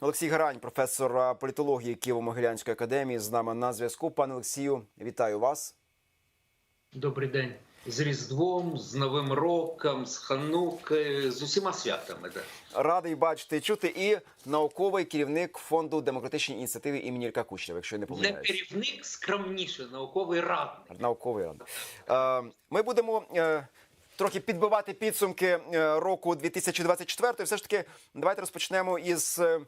Олексій Гарань, професор політології Києво-Могилянської академії, з нами на зв'язку. Пане Олексію, вітаю вас. Добрий день. З Різдвом, з Новим роком, з Хануки, з усіма святами. Да. Радий бачити і чути. І науковий керівник фонду демократичні ініціативи імені Ілька Кучнєва, якщо я не Не помиляюсь. керівник, скромніше, науковий радник. Науковий рад. Е, Ми будемо е, трохи підбивати підсумки е, року 2024. Все ж таки, давайте розпочнемо із, е,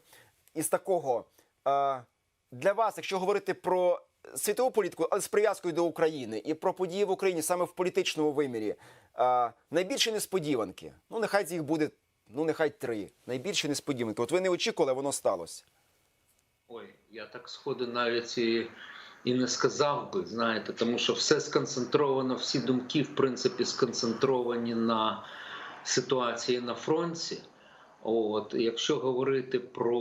із такого. Е, Для вас, якщо говорити про світову політику, але з прив'язкою до України і про події в Україні саме в політичному вимірі, е, найбільші несподіванки. Ну, нехай їх буде, ну нехай три. Найбільші несподіванки. От ви не очікували, воно сталося. Ой, я так сходу навіть і, і не сказав би, знаєте, тому що все сконцентровано, всі думки, в принципі, сконцентровані на ситуації на фронті. От, якщо говорити про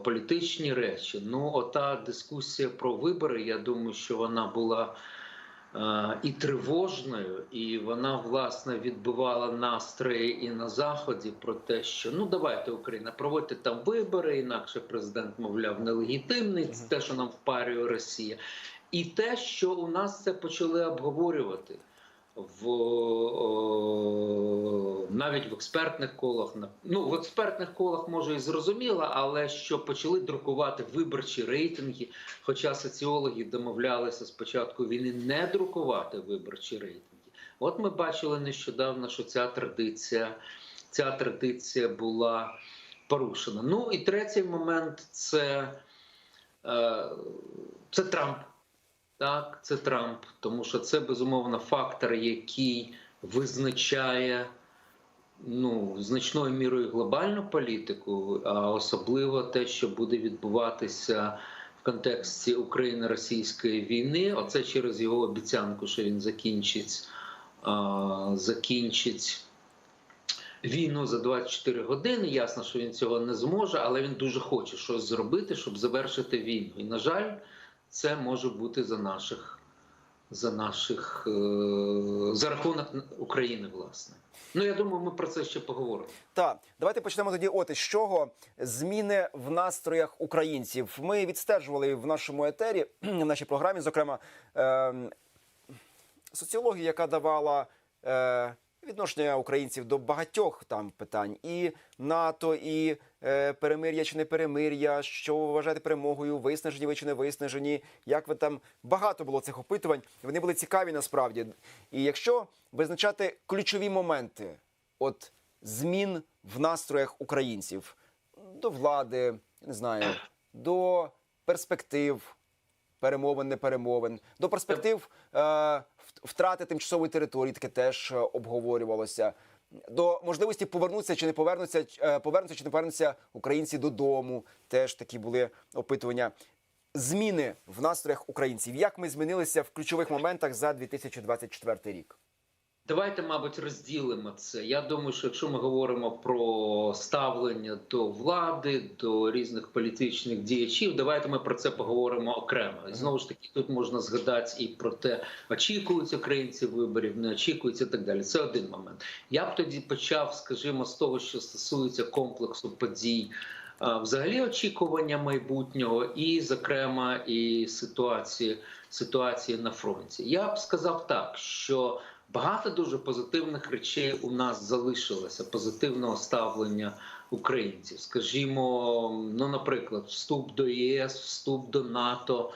е, політичні речі, ну ота дискусія про вибори, я думаю, що вона була е, і тривожною, і вона власне відбивала настрої і на заході про те, що ну давайте Україна проводьте там вибори, інакше президент мовляв нелегітимний. Це те, що нам впарює Росія, і те, що у нас це почали обговорювати в навіть в експертних колах ну в експертних колах може і зрозуміло, але що почали друкувати виборчі рейтинги. Хоча соціологи домовлялися з початку війни не друкувати виборчі рейтинги. От ми бачили нещодавно, що ця традиція, ця традиція була порушена. Ну і третій момент це, е, це Трамп. Так, це Трамп, тому що це безумовно фактор, який визначає ну, значною мірою глобальну політику, а особливо те, що буде відбуватися в контексті України-російської війни. Оце через його обіцянку, що він закінчить, а, закінчить війну за 24 години. Ясно, що він цього не зможе, але він дуже хоче щось зробити, щоб завершити війну. І на жаль це може бути за наших за наших е, за рахунок України, власне. Ну я думаю, ми про це ще поговоримо. Так, давайте почнемо тоді. От із чого зміни в настроях українців. Ми відстежували в нашому етері, в нашій програмі, зокрема, е, соціологію, яка давала е, відношення українців до багатьох там питань, і НАТО, і е, перемир'я чи не перемир'я, що ви вважаєте перемогою, виснажені ви чи не виснажені. Як ви там багато було цих опитувань? Вони були цікаві насправді. І якщо визначати ключові моменти, от змін в настроях українців до влади, не знаю, до перспектив перемовин, не перемовин, до перспектив е, втрати тимчасової території, таке теж е, обговорювалося. До можливості повернутися чи не повернуться, е, повернуться чи не повернуться українці додому. Теж такі були опитування. Зміни в настроях українців. Як ми змінилися в ключових моментах за 2024 рік? Давайте, мабуть, розділимо це. Я думаю, що якщо ми говоримо про ставлення до влади, до різних політичних діячів, давайте ми про це поговоримо окремо. І знову ж таки, тут можна згадати і про те, очікують українці виборів, не очікують і так далі. Це один момент. Я б тоді почав, скажімо, з того, що стосується комплексу подій. Взагалі очікування майбутнього, і, зокрема, і ситуації, ситуації на фронті. Я б сказав так, що Багато дуже позитивних речей у нас залишилося, позитивного ставлення українців. Скажімо, ну, наприклад, вступ до ЄС, вступ до НАТО.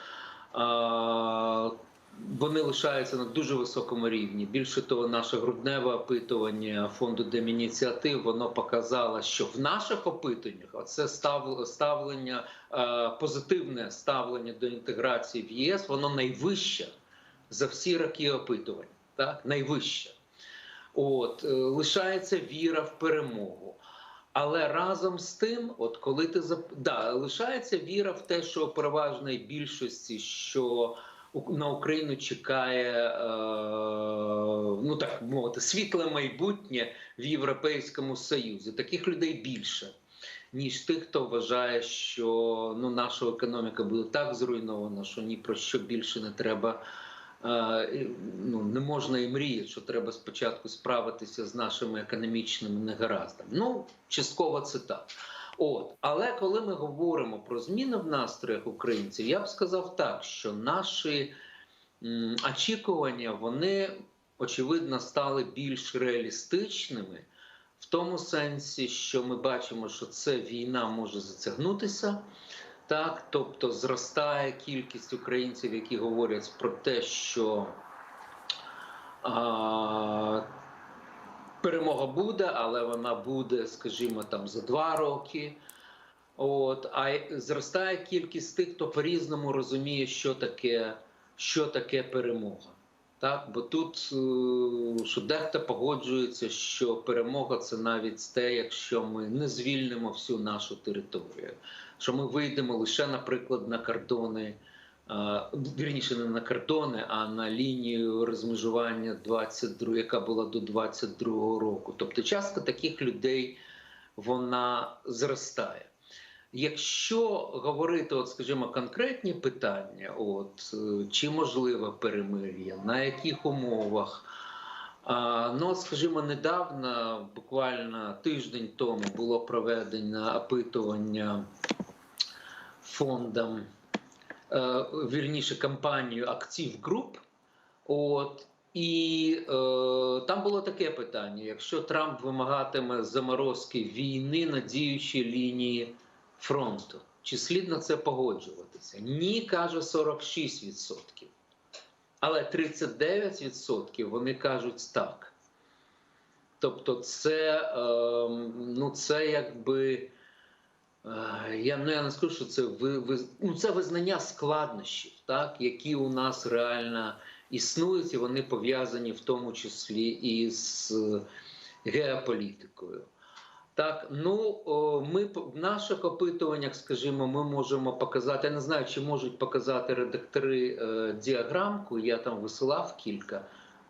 Вони лишаються на дуже високому рівні. Більше того, наше грудневе опитування фонду Демініціатив воно показало, що в наших опитуваннях оце ставлення, позитивне ставлення до інтеграції в ЄС, воно найвище за всі роки опитувань так, найвища. От, е, лишається віра в перемогу. Але разом з тим, от коли ти зап... да, лишається віра в те, що переважної більшості, що на Україну чекає, е... ну так мовити, світле майбутнє в Європейському Союзі. Таких людей більше, ніж тих, хто вважає, що ну, наша економіка буде так зруйнована, що ні про що більше не треба ну, не можна і мріяти, що треба спочатку справитися з нашими економічними негараздами. Ну, частково це так. От, але коли ми говоримо про зміни в настроях українців, я б сказав так, що наші м, очікування вони очевидно стали більш реалістичними, в тому сенсі, що ми бачимо, що це війна може затягнутися. Так, тобто зростає кількість українців, які говорять про те, що а, перемога буде, але вона буде, скажімо, там за два роки. От, а зростає кількість тих, хто по-різному розуміє, що таке, що таке перемога. Так? Бо тут е, що дехто погоджується, що перемога це навіть те, якщо ми не звільнимо всю нашу територію, що ми вийдемо лише, наприклад, на кордони, е, вірніше не на кордони, а на лінію розмежування 22, яка була до 22 року. Тобто частка таких людей вона зростає. Якщо говорити, от, скажімо, конкретні питання, от е, чи можливе перемир'я, на яких умовах, ну, скажімо, недавно, буквально тиждень тому, було проведено опитування фондом, е, вірніше компанією Актив Груп. От, і е, там було таке питання: якщо Трамп вимагатиме заморозки війни на діючій лінії фронту, чи слід на це погоджуватися? Ні, каже 46%. Але 39% вони кажуть так. Тобто, це, е, ну, це якби. Е, Я, ну, я не скажу, що це ви, ви, ну, це визнання складнощів, так, які у нас реально існують, і вони пов'язані в тому числі і з геополітикою. Так, ну ми в наших опитуваннях, скажімо, ми можемо показати. Я не знаю, чи можуть показати редактори е, діаграмку. Я там висилав кілька.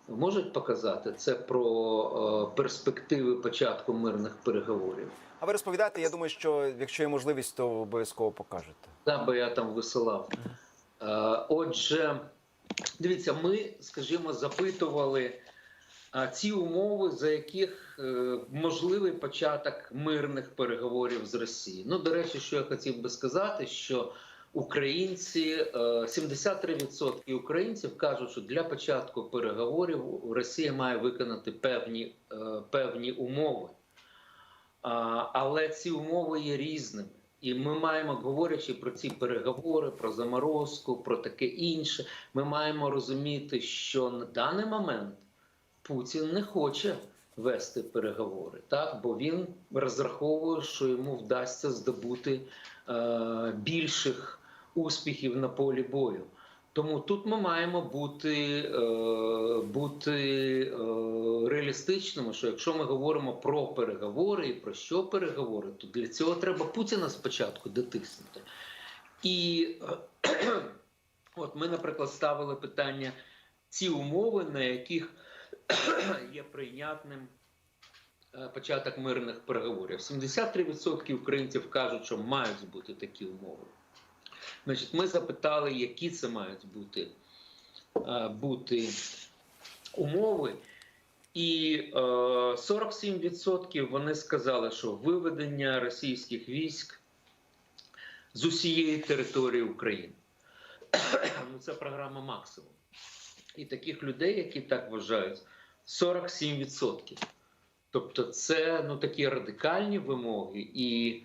Можуть показати це про перспективи початку мирних переговорів. А ви розповідаєте, я думаю, що якщо є можливість, то обов'язково покажете. Да, бо я там висилав. Е, Отже, дивіться, ми, скажімо, запитували ці умови, за яких е, можливий початок мирних переговорів з Росією. Ну, до речі, що я хотів би сказати, що українці, е, 73% українців кажуть, що для початку переговорів Росія має виконати певні, е, певні умови. Але ці умови є різними. І ми маємо, говорячи про ці переговори, про заморозку, про таке інше, ми маємо розуміти, що на даний момент Путін не хоче вести переговори, так бо він розраховує, що йому вдасться здобути е, більших успіхів на полі бою. Тому тут ми маємо бути, е, бути е, реалістичними, що якщо ми говоримо про переговори і про що переговори, то для цього треба Путіна спочатку дотиснути. І е, от ми, наприклад, ставили питання ці умови, на яких є прийнятним е, початок мирних переговорів. 73% українців кажуть, що мають бути такі умови. Значить, ми запитали, які це мають бути, е, бути умови. І е, 47% вони сказали, що виведення російських військ з усієї території України. ну, це програма максимум. І таких людей, які так вважають, 47%. Тобто, це ну, такі радикальні вимоги. І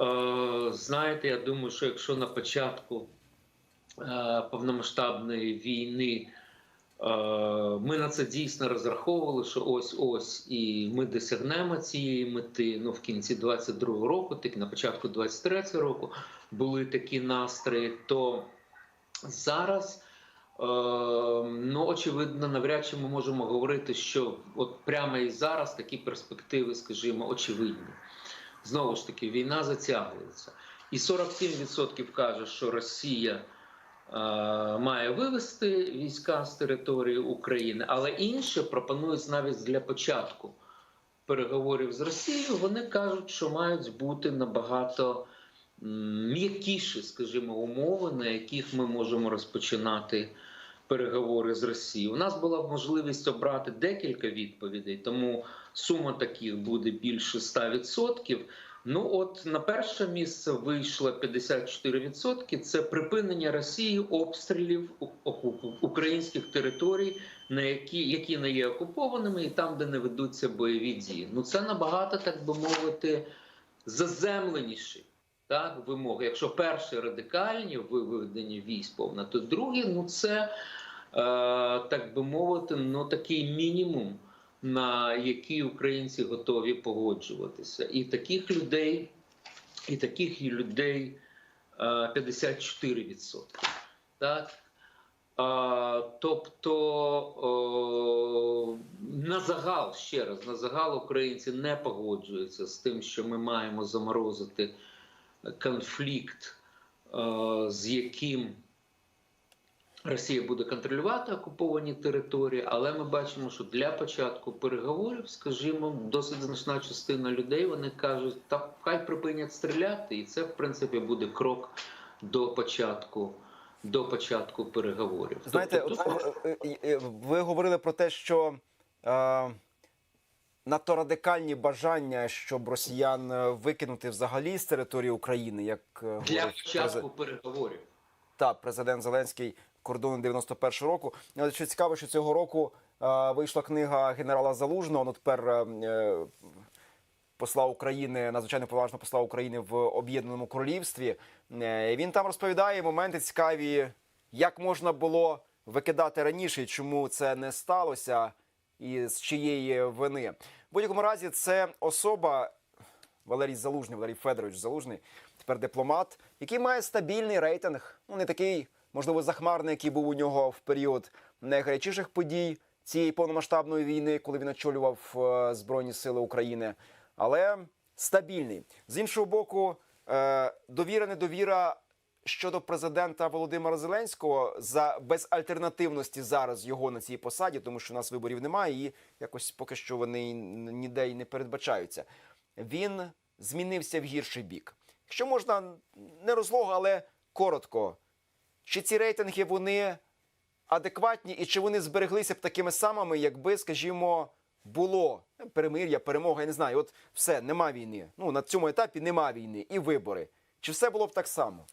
Е, Знаєте, я думаю, що якщо на початку е, повномасштабної війни е, ми на це дійсно розраховували, що ось ось і ми досягнемо цієї мети. Ну в кінці 22-го року, так на початку 23-го року були такі настрої, то зараз. Е, Ну, очевидно, навряд чи ми можемо говорити, що от прямо і зараз такі перспективи, скажімо, очевидні. Знову ж таки, війна затягується. І 47% каже, що Росія е, має вивести війська з території України, але інші пропонують навіть для початку переговорів з Росією. Вони кажуть, що мають бути набагато м'якіші, скажімо, умови, на яких ми можемо розпочинати переговори з Росією. У нас була можливість обрати декілька відповідей, тому сума таких буде більше 100%. Ну от на перше місце вийшло 54%. Це припинення Росії обстрілів українських територій, на які, які не є окупованими, і там, де не ведуться бойові дії. Ну це набагато, так би мовити, заземленіші так, вимоги. Якщо перші радикальні виведення військ то другі, ну це е, так би мовити, ну такий мінімум, на який українці готові погоджуватися. І таких людей, і таких людей е, 54%. Так? А, тобто о, на загал ще раз, на загал українці не погоджуються з тим, що ми маємо заморозити конфлікт, е, з яким Росія буде контролювати окуповані території, але ми бачимо, що для початку переговорів, скажімо, досить значна частина людей вони кажуть, та хай припинять стріляти, і це в принципі буде крок до початку. До початку переговорів. Знаєте, Тобто от, е, е, ви говорили про те, що е, надто радикальні бажання, щоб росіян е, викинути взагалі з території України, як е, для початку переговорів. та президент Зеленський кордони 91 року. Але що цікаво, що цього року е, вийшла книга генерала Залужного. Ну тепер е, е, посла України, надзвичайно поважного посла України в Об'єднаному Королівстві. Е, Він там розповідає моменти цікаві, як можна було викидати раніше, і чому це не сталося, і з чиєї вини. В будь-якому разі, це особа Валерій Залужний, Валерій Федорович Залужний, тепер дипломат, який має стабільний рейтинг. Ну не такий, можливо, захмарний, який був у нього в період найгарячіших подій цієї повномасштабної війни, коли він очолював е, Збройні Сили України, але стабільний. З іншого боку, е, довіра, недовіра щодо президента Володимира Зеленського за безальтернативності зараз його на цій посаді, тому що у нас виборів немає, і якось поки що вони ніде й не передбачаються. Він змінився в гірший бік. Якщо можна не розлого, але коротко, чи ці рейтинги вони адекватні, і чи вони збереглися б такими самими, якби, скажімо, було перемир'я, перемога, я не знаю, от все, нема війни. Ну на цьому етапі нема війни і вибори. Чи все було б так само?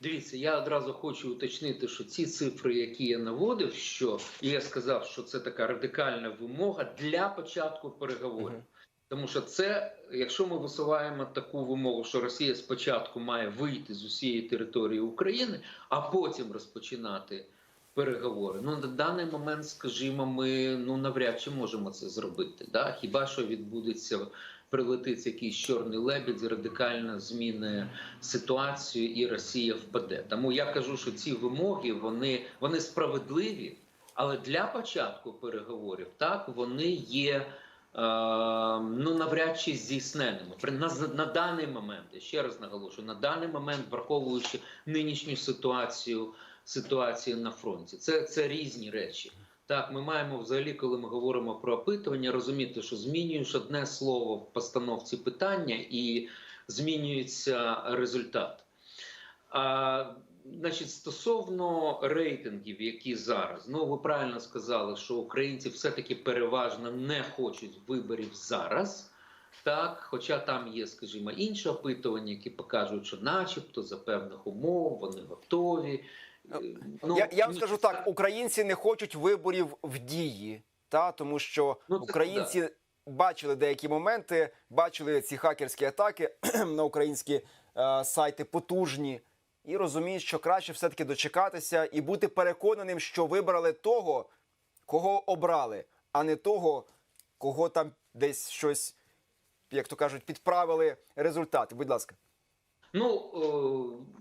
Дивіться, я одразу хочу уточнити, що ці цифри, які я наводив, що і я сказав, що це така радикальна вимога для початку переговорів. Тому що це, якщо ми висуваємо таку вимогу, що Росія спочатку має вийти з усієї території України, а потім розпочинати переговори. Ну на даний момент, скажімо, ми ну навряд чи можемо це зробити. Да? Хіба що відбудеться прилетить якийсь чорний лебідь, радикально зміни ситуацію, і Росія впаде. Тому я кажу, що ці вимоги вони, вони справедливі, але для початку переговорів так вони є. е, Ну, навряд чи здійсненими на, на даний момент, я ще раз наголошую, на даний момент, враховуючи нинішню ситуацію, ситуацію на фронті, це, це різні речі. Так, ми маємо взагалі, коли ми говоримо про опитування, розуміти, що змінюєш одне слово в постановці питання і змінюється результат. А, значить, стосовно рейтингів, які зараз, ну ви правильно сказали, що українці все-таки переважно не хочуть виборів зараз. Так, хоча там є, скажімо, інші опитування, які покажуть, що, начебто, за певних умов вони готові. Ну, я, я вам скажу так: українці не хочуть виборів в дії, та тому що Ну, це українці бачили деякі моменти, бачили ці хакерські атаки на українські е, сайти потужні, і розуміють, що краще все-таки дочекатися і бути переконаним, що вибрали того, кого обрали, а не того, кого там десь щось, як то кажуть, підправили результати. Будь ласка. Ну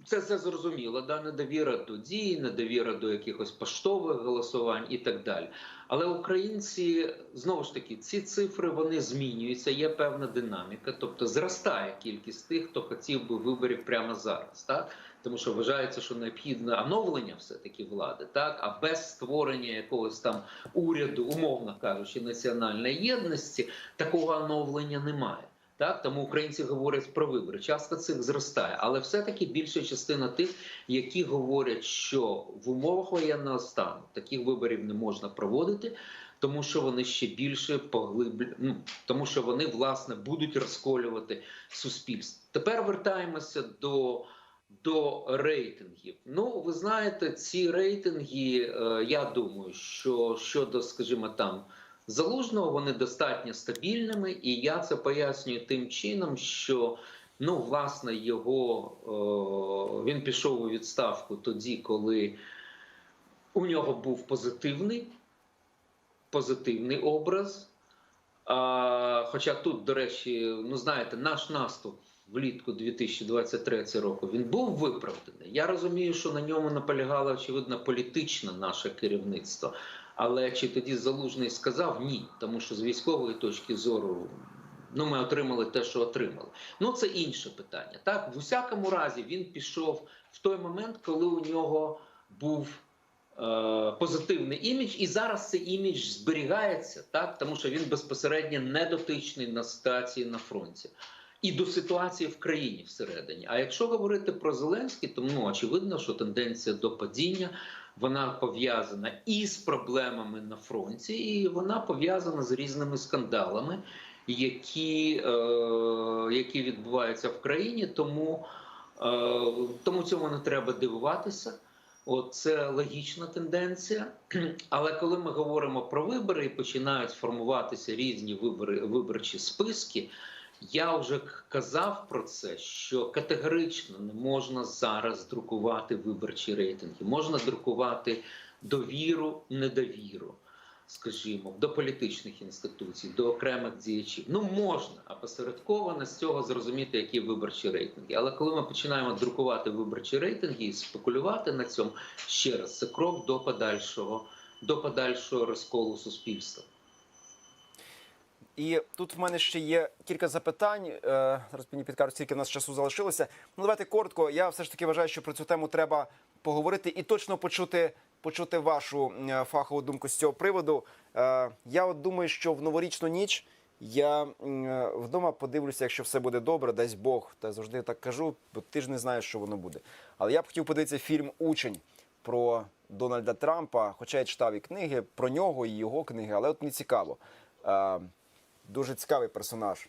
це все зрозуміло. Да, недовіра до дій, недовіра до якихось поштових голосувань і так далі. Але українці знову ж таки ці цифри вони змінюються. Є певна динаміка, тобто зростає кількість тих, хто хотів би виборів прямо зараз, так тому що вважається, що необхідне оновлення все таки влади, так а без створення якогось там уряду, умовно кажучи, національної єдності, такого оновлення немає. Так, тому українці говорять про вибори. Частка цих зростає, але все-таки більша частина тих, які говорять, що в умовах воєнного стану таких виборів не можна проводити, тому що вони ще більше поглиблю... ну, тому що вони власне будуть розколювати суспільство. Тепер вертаємося до. До рейтингів. Ну, ви знаєте, ці рейтинги, е, я думаю, що щодо, скажімо, там залужного, вони достатньо стабільними, і я це пояснюю тим чином, що ну, власне, його е, він пішов у відставку тоді, коли у нього був позитивний, позитивний образ. А, хоча тут, до речі, ну знаєте, наш наступ влітку 2023 року він був виправданий. Я розумію, що на ньому наполягало очевидно політичне наше керівництво. Але чи тоді залужний сказав ні, тому що з військової точки зору ну ми отримали те, що отримали. Ну це інше питання. Так, в усякому разі, він пішов в той момент, коли у нього був е, позитивний імідж, і зараз цей імідж зберігається, так тому що він безпосередньо не дотичний на ситуації на фронті. І до ситуації в країні всередині. А якщо говорити про Зеленський, то ну очевидно, що тенденція до падіння вона пов'язана і з проблемами на фронті, і вона пов'язана з різними скандалами, які, е, які відбуваються в країні. Тому, е, тому цьому не треба дивуватися. От це логічна тенденція. Але коли ми говоримо про вибори і починають формуватися різні вибори, виборчі списки. Я вже казав про це, що категорично не можна зараз друкувати виборчі рейтинги. Можна друкувати довіру, недовіру, скажімо, до політичних інституцій, до окремих діячів. Ну можна, а посередковано з цього зрозуміти, які виборчі рейтинги. Але коли ми починаємо друкувати виборчі рейтинги і спекулювати на цьому, ще раз це крок до подальшого, до подальшого розколу суспільства. І тут в мене ще є кілька запитань. Е, Зараз мені підкажуть, скільки в нас часу залишилося. Ну давайте коротко. Я все ж таки вважаю, що про цю тему треба поговорити і точно почути, почути вашу е, фахову думку з цього приводу. Е, Я от думаю, що в новорічну ніч я вдома подивлюся, якщо все буде добре, дасть Бог. Та завжди так кажу, бо ти ж не знаєш, що воно буде. Але я б хотів подивитися фільм Учень про Дональда Трампа. Хоча я читав і книги про нього, і його книги, але от мені цікаво. Дуже цікавий персонаж.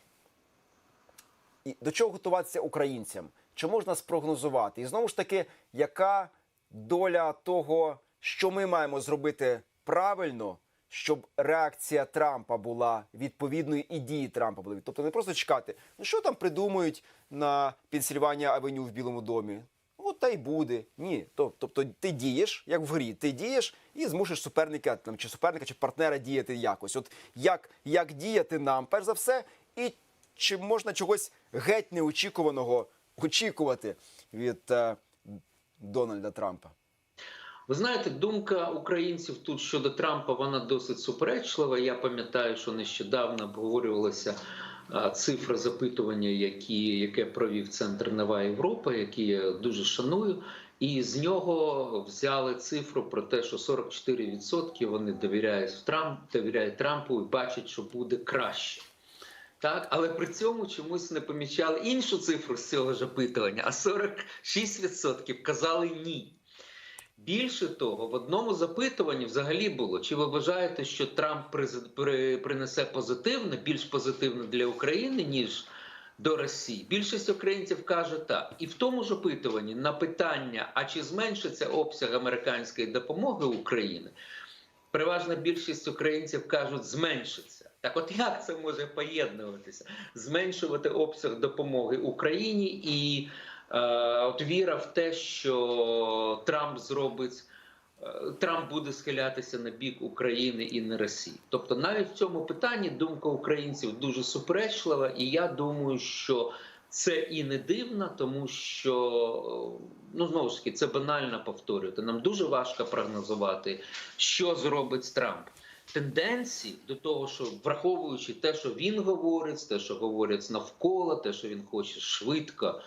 І до чого готуватися українцям? Чи можна спрогнозувати? І знову ж таки, яка доля того, що ми маємо зробити правильно, щоб реакція Трампа була відповідною і дії Трампа були? Тобто не просто чекати, ну що там придумують на Пенсільванія Авеню в Білому домі? Та й буде. Ні. Тобто ти дієш, як в грі, ти дієш і змушуєш суперника там, чи суперника, чи партнера діяти якось. От як, як діяти нам, перш за все, і чи можна чогось геть неочікуваного очікувати від е, Дональда Трампа? Ви знаєте, думка українців тут щодо Трампа вона досить суперечлива. Я пам'ятаю, що нещодавно обговорювалася а, цифра запитування, які, яке провів центр Нова Європа, який я дуже шаную. І з нього взяли цифру про те, що 44% вони довіряють Трамп, довіряють Трампу і бачать, що буде краще. Так, але при цьому чомусь не помічали іншу цифру з цього ж опитування, а 46% казали ні. Більше того, в одному запитуванні взагалі було: чи ви вважаєте, що Трамп принесе позитивне, більш позитивне для України, ніж до Росії? Більшість українців каже так. І в тому ж опитуванні на питання, а чи зменшиться обсяг американської допомоги України, переважна більшість українців кажуть, зменшиться. Так, от як це може поєднуватися? Зменшувати обсяг допомоги Україні і от віра в те, що Трамп зробить. е, Трамп буде схилятися на бік України і не Росії. Тобто, навіть в цьому питанні думка українців дуже суперечлива, і я думаю, що це і не дивно, тому що ну знову ж таки це банально повторювати. Нам дуже важко прогнозувати, що зробить Трамп. Тенденції до того, що враховуючи те, що він говорить, те, що говорять навколо, те, що він хоче швидко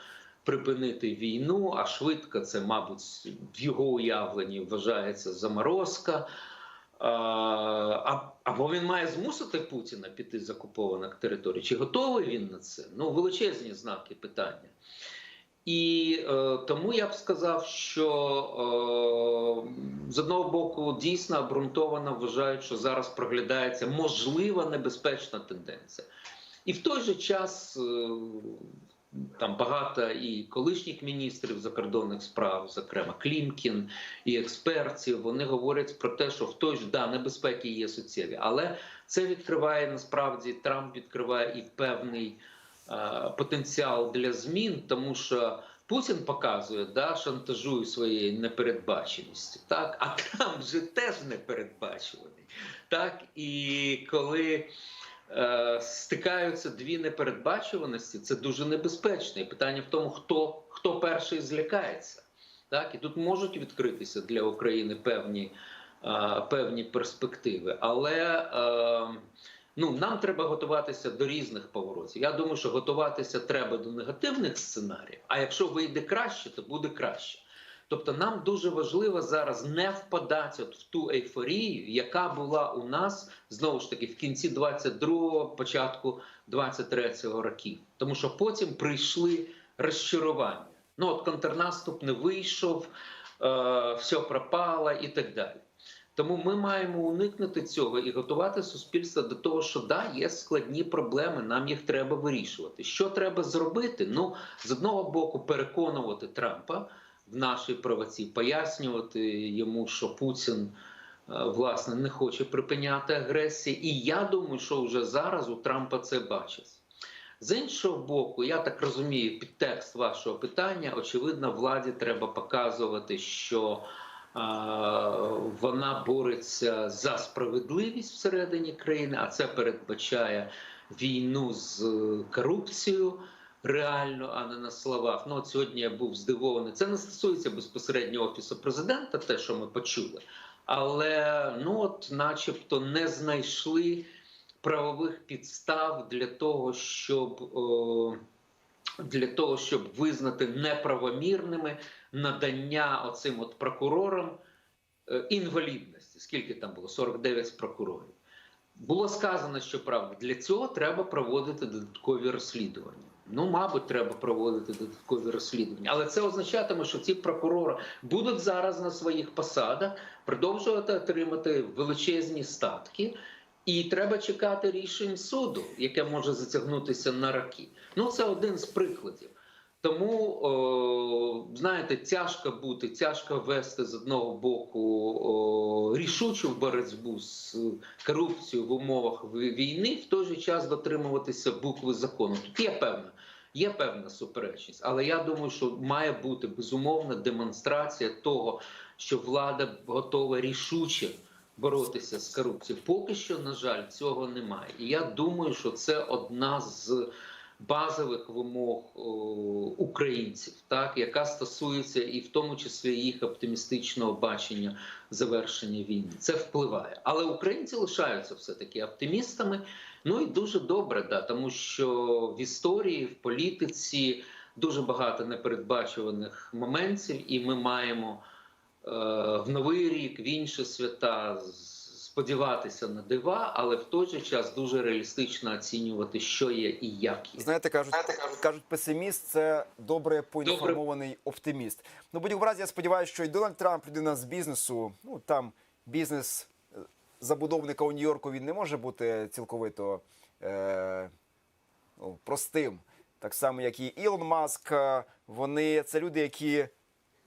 припинити війну, а швидко це, мабуть, в його уявленні вважається заморозка. А, або він має змусити Путіна піти з окупованих територій. Чи готовий він на це? Ну, величезні знаки питання. І е, тому я б сказав, що е, з одного боку дійсно обґрунтовано вважають, що зараз проглядається можлива небезпечна тенденція. І в той же час е, там багато і колишніх міністрів закордонних справ, зокрема Клімкін і експертів, вони говорять про те, що в той ж да небезпеки є суттєві, але це відкриває насправді Трамп відкриває і певний е, потенціал для змін, тому що Путін показує, да, шантажує своєю непередбаченістю. Так, а Трамп же теж непередбачуваний. Так, і коли стикаються дві непередбачуваності, це дуже небезпечно. І питання в тому, хто, хто перший злякається. Так, і тут можуть відкритися для України певні, е, певні перспективи. Але е, ну, нам треба готуватися до різних поворотів. Я думаю, що готуватися треба до негативних сценаріїв. А якщо вийде краще, то буде краще. Тобто нам дуже важливо зараз не впадати от в ту ейфорію, яка була у нас знову ж таки в кінці 22-го, початку 23-го років. Тому що потім прийшли розчарування. Ну от контрнаступ не вийшов, е, все пропало і так далі. Тому ми маємо уникнути цього і готувати суспільство до того, що да, є складні проблеми, нам їх треба вирішувати. Що треба зробити? Ну, з одного боку, переконувати Трампа в нашій правоці, пояснювати йому, що Путін е, власне не хоче припиняти агресії. І я думаю, що вже зараз у Трампа це бачить. З іншого боку, я так розумію, підтекст вашого питання, очевидно, владі треба показувати, що вона бореться за справедливість всередині країни, а це передбачає війну з корупцією. Реально, а не на словах. Ну от сьогодні я був здивований. Це не стосується безпосередньо офісу президента, те, що ми почули, але ну от, начебто, не знайшли правових підстав для того, щоб о, для того, щоб визнати неправомірними надання оцим от прокурорам е, інвалідності. Скільки там було? 49 прокурорів. Було сказано, що правда, для цього треба проводити додаткові розслідування. Ну, мабуть, треба проводити додаткові розслідування, але це означатиме, що ці прокурори будуть зараз на своїх посадах продовжувати отримати величезні статки, і треба чекати рішень суду, яке може затягнутися на роки. Ну, це один з прикладів. Тому, знаєте, тяжко бути, тяжко вести з одного боку рішучу боротьбу з корупцією в умовах війни, в той же час дотримуватися букви закону. Тут є певна, є певна суперечність, але я думаю, що має бути безумовна демонстрація того, що влада готова рішуче боротися з корупцією. Поки що, на жаль, цього немає. І я думаю, що це одна з базових вимог українців, так яка стосується і в тому числі їх оптимістичного бачення завершення війни. Це впливає, але українці лишаються все таки оптимістами. Ну і дуже добре, да, тому що в історії, в політиці дуже багато непередбачуваних моментів, і ми маємо е, в новий рік, в інші свята сподіватися на дива, але в той же час дуже реалістично оцінювати, що є і як є. Знаєте, кажуть, кажуть, песиміст це добре поінформований оптиміст. Ну, будь-якому разі, я сподіваюся, що і Дональд Трамп, людина з бізнесу, ну там бізнес е, забудовника у Нью-Йорку він не може бути цілковито е, ну, простим. Так само, як і Ілон Маск, е, вони це люди, які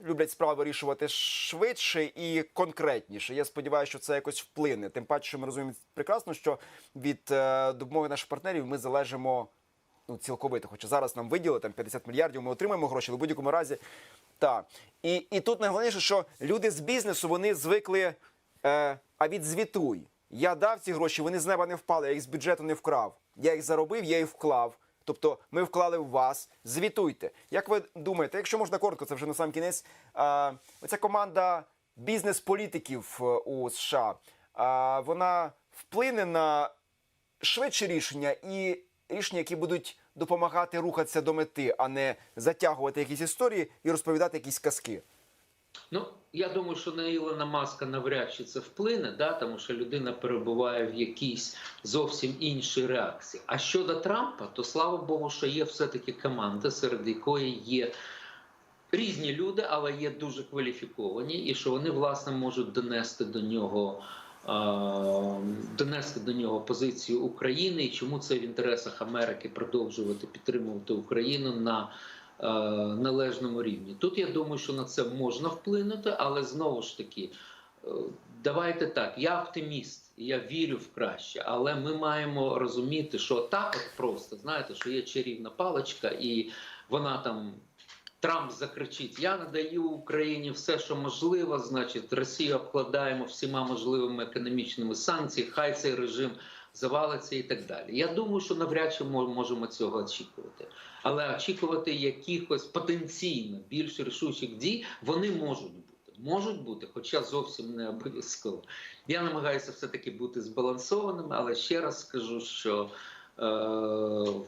люблять справи вирішувати швидше і конкретніше. Я сподіваюся, що це якось вплине. Тим паче, що ми розуміємо прекрасно, що від е, допомоги наших партнерів ми залежимо ну, цілковито. Хоча зараз нам виділили там 50 мільярдів, ми отримаємо гроші, але в будь-якому разі так. І, і тут найголовніше, що люди з бізнесу вони звикли. Е, а відзвітуй. Я дав ці гроші, вони з неба не впали, я їх з бюджету не вкрав. Я їх заробив, я їх вклав. Тобто ми вклали в вас. Звітуйте. Як ви думаєте, якщо можна коротко, це вже на сам кінець. А, оця команда бізнес-політиків е, у США а, вона вплине на швидше рішення і рішення, які будуть допомагати рухатися до мети, а не затягувати якісь історії і розповідати якісь казки. Ну, я думаю, що на Ілона Маска навряд чи це вплине, да, тому що людина перебуває в якійсь зовсім іншій реакції. А щодо Трампа, то слава Богу, що є все-таки команда, серед якої є різні люди, але є дуже кваліфіковані, і що вони власне можуть донести до нього. Донести до нього позицію України і чому це в інтересах Америки продовжувати підтримувати Україну на належному рівні. Тут я думаю, що на це можна вплинути, але знову ж таки, е, давайте так. Я оптиміст, я вірю в краще, але ми маємо розуміти, що так от просто знаєте, що є чарівна паличка, і вона там. Трамп закричить: Я надаю Україні все, що можливо. Значить, Росію обкладаємо всіма можливими економічними санкціями. Хай цей режим завалиться і так далі. Я думаю, що навряд чи ми можемо цього очікувати. Але очікувати якихось потенційно більш рішучих дій вони можуть бути. Можуть бути, хоча зовсім не обов'язково. Я намагаюся все-таки бути збалансованим, але ще раз скажу, що е,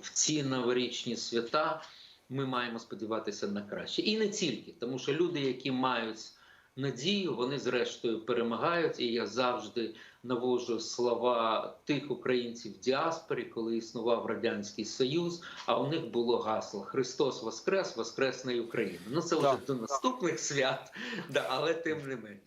в ці новорічні свята ми маємо сподіватися на краще. І не тільки, тому що люди, які мають надію, вони зрештою перемагають. І я завжди навожу слова тих українців в діаспорі, коли існував радянський союз. А у них було гасло Христос Воскрес, Воскресна Україна. Ну це вже Так. до наступних свят, да, але тим не менше.